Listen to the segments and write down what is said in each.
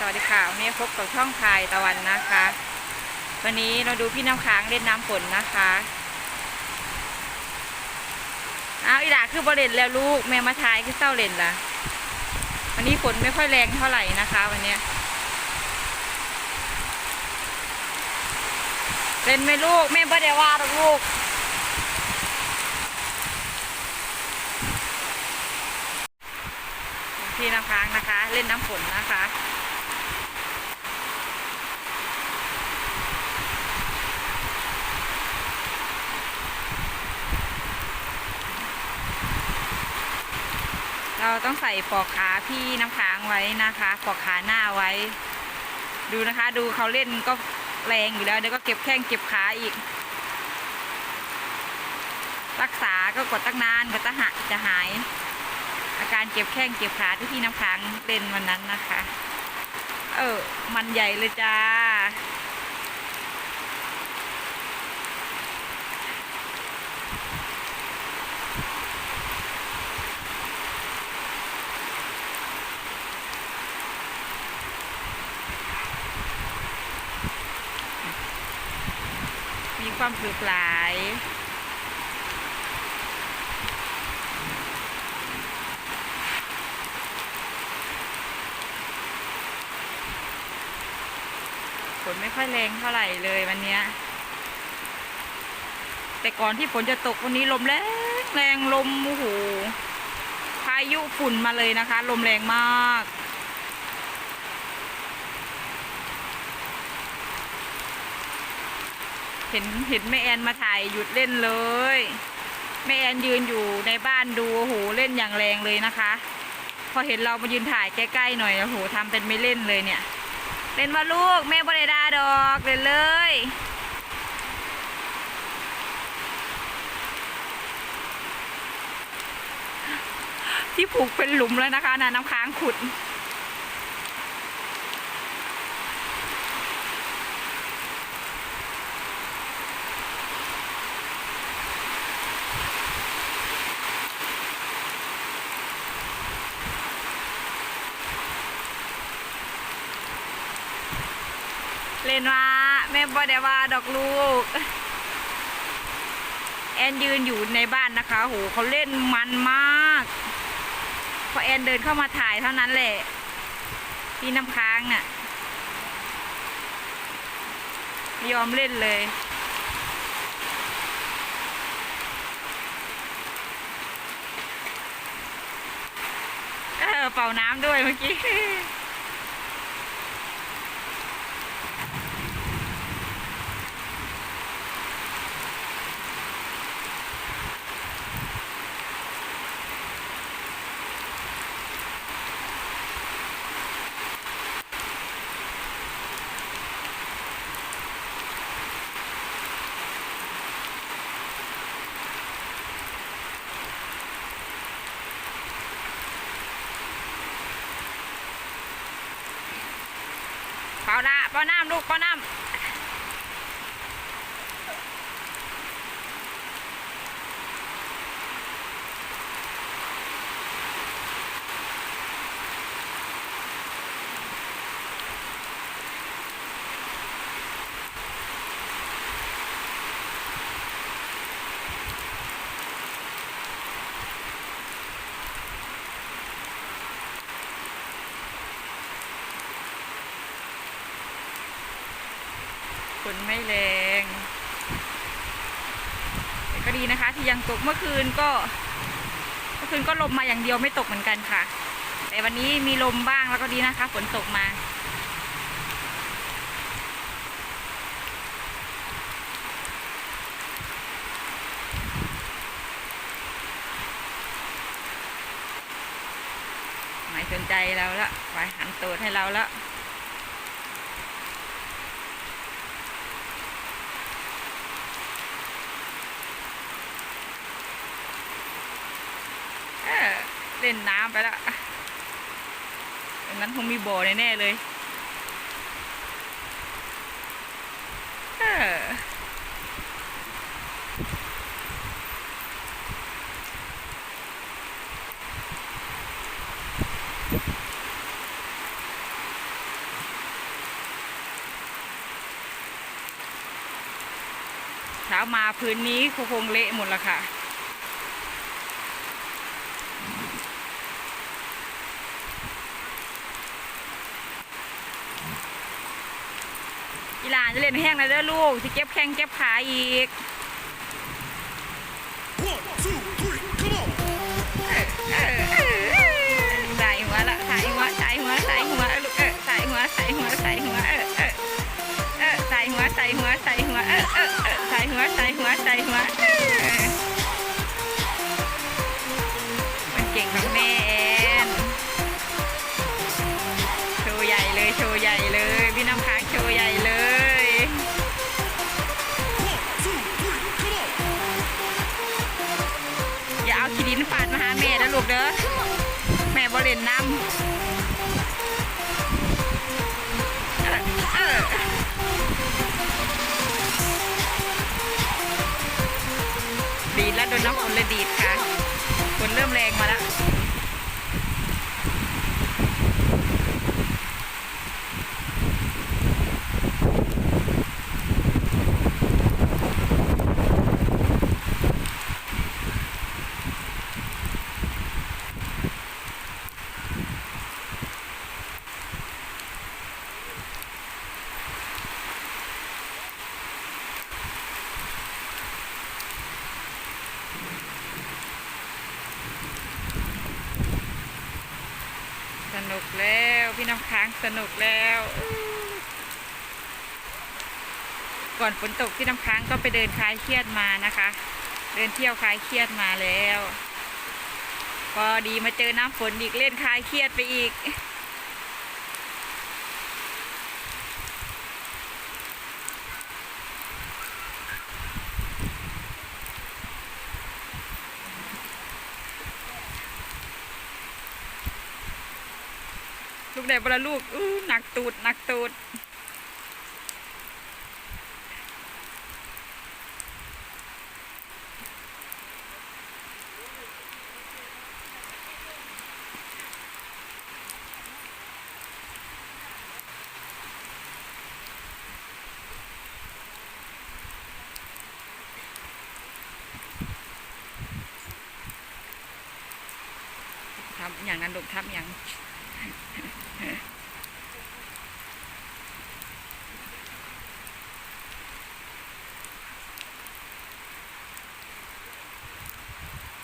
สวัสดีค่ะวันนี้พบกับช่องพายตะวันนะคะ วันนี้เราดูพี่น้ำค้างเล่นน้ำฝนนะคะอ้าวอีดาคือบริเล่นแล้วลูกแม่มาทายคือเศร้าเล่นล่ะวันนี้ฝนไม่ค่อยแรงเท่าไหร่นะคะ วันนี้เล่นไหมลูกแม่บ่ได้ว่าหรอกลูกพี่น้ำค้างนะคะ เล่นน้ำฝนนะคะ เราต้องใส่ปลอกขาพี่น้ำค้างไว้นะคะปลอกขาหน้าไว้ ดูนะคะ ดูเขาเล่นก็แรงอยู่แล้วเดี๋ยวก็เก็บแข้งเก็บขาอีก รักษาก็กดตั้งนานก็จะหะจะหาย อาการเจ็บแข้งเจ็บขาที่พี่น้ำค้างเล่นวันนั้นนะคะ เออมันใหญ่เลยจ้า มีความผึกหลายฝนไม่ค่อยแรงเท่าไหร่เลยวันนี้ แต่ก่อนที่ฝนจะตกวันนี้ลมแรงแรงลมโอ้โหพายุฝุ่นมาเลยนะคะ ลมแรงมาก เห็นเห็นแม่แอนมาถ่ายหยุดเล่นเลย แม่แอนยืนอยู่ในบ้านดูโอ้โหเล่นอย่างแรงเลยนะคะ พอเห็นเรามายืนถ่ายใกล้ๆหน่อยโอ้โหทำเป็นไม่เล่นเลยเนี่ยเล่นมาลูกแม่บริดาดอกเล่นเลยที่ผูกเป็นหลุมแล้วนะคะนะน้ำค้างขุด นว่าแม่บ่ได้ว่าดอกลูก แอนยืนอยู่ในบ้านนะคะโหเขาเล่นมันมากพอแอนเดินเข้ามาถ่ายเท่านั้นแหละพี่น้ำค้างน่ะยอมเล่นเลยเออเป่าน้ำด้วยเมื่อกี้ เป้าน้ำลูกป้าน้ำ นไม่แรงแต่ก็ดีนะคะ ที่ยังตกเมื่อคืนก็เมื่อคืนก็ลมมาอย่างเดียวไม่ตกเหมือนกันค่ะ แต่วันนี้มีลมบ้างแล้วก็ดีนะคะ ฝนตกมาไม่สนใจเราละไปหันตูดให้เราละ เล่นน้ำไปละดังนั้นคงมีบ่อแน่เลยเช้ามาพื้นนี้คงเละหมดละค่ะ อีหลานจะเล่นแห้งนะเด้อลูกสิเก็บแข้งเก็บขาอีก One, two, three, come on! เออเออเออใส่หัวละใส่หัวใส่หัวใส่หัวลูกเออใส่หัวใส่หัวใส่หัวเออเออเออใส่หัวใส่หัวใส่หัวเออเออเออใส่หัวใส่หัวใส่หัวมันเก่งของแเล่นน้ำดีดแล้วโดนน้ำฝนเลยดีดค่ะฝนเริ่มแรงมาแล้ว นุกแล้วพี่น้ำค้างสนุกแล้ว ก่อนฝนตกพี่น้ำค้างก็ไปเดินคลายเครียดมานะคะ เดินเที่ยวคลายเครียดมาแล้วพอดีมาเจอน้ำฝนอีกเล่นคลายเครียดไปอีก ลูกแดดบละลูกอู้หนักตูดหนักตูดทำอย่างนั้นลูกทำอย่าง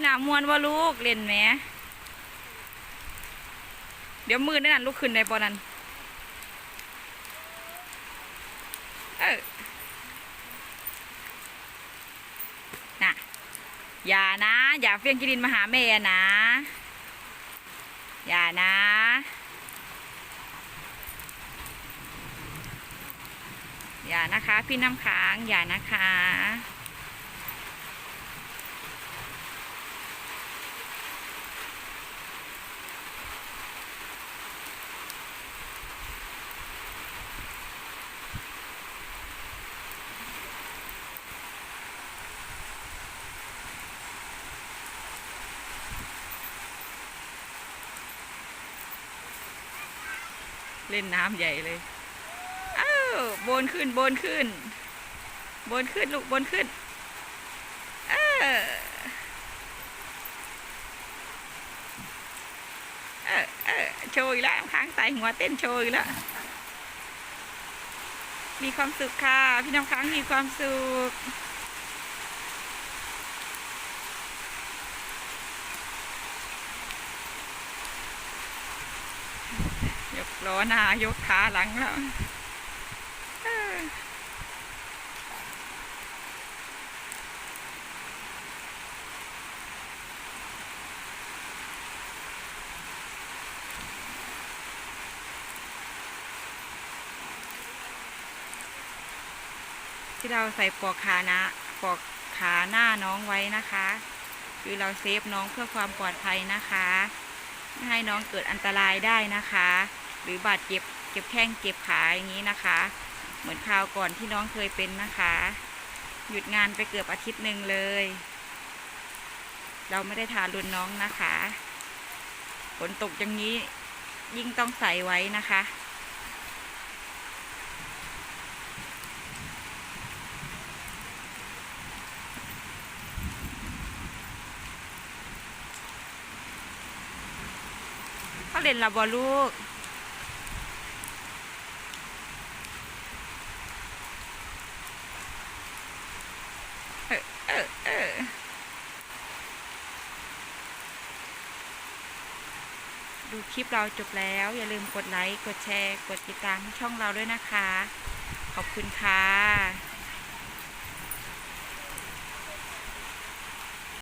หนามวนว่าลูกเล่นไหมเดี๋ยวมือนั่นนะลูกขึ้นในปอนั้นเออน่ะ อย่านะ อย่าเฟี้ยงกิดินมาหาแม่นะ อย่านะ อย่านะคะ พี่น้ำค้าง อย่านะคะ เล่นน้ำใหญ่เลยอ้าวบนขึ้นบนขึ้นบนขึ้นลูกบนขึ้นเออเออเออโชว์อีกแล้วค้างใส่หัวเต้นโชว์อีกแล้วมีความสุขค่ะ พี่น้ำค้างมีความสุข ล้อหน้ายกขาหลังแล้วที่เราใส่ปอกขานะปลอกขาหน้าน้องไว้นะคะ คือเราเซฟน้องเพื่อความปลอดภัยนะคะ ไม่ให้น้องเกิดอันตรายได้นะคะ หรือบาดเจ็บเจ็บแข้งเจ็บขาอย่างนี้นะคะ เหมือนคราวก่อนที่น้องเคยเป็นนะคะ หยุดงานไปเกือบอาทิตย์หนึ่งเลย เราไม่ได้ทารุนน้องนะคะฝนตกอย่างนี้ยิ่งต้องใส่ไว้นะคะ เขาเล่นลาบอลูก คลิปเราจบแล้ว อย่าลืมกดไลค์ กดแชร์ กดติดตามช่องเราด้วยนะคะ ขอบคุณค่ะ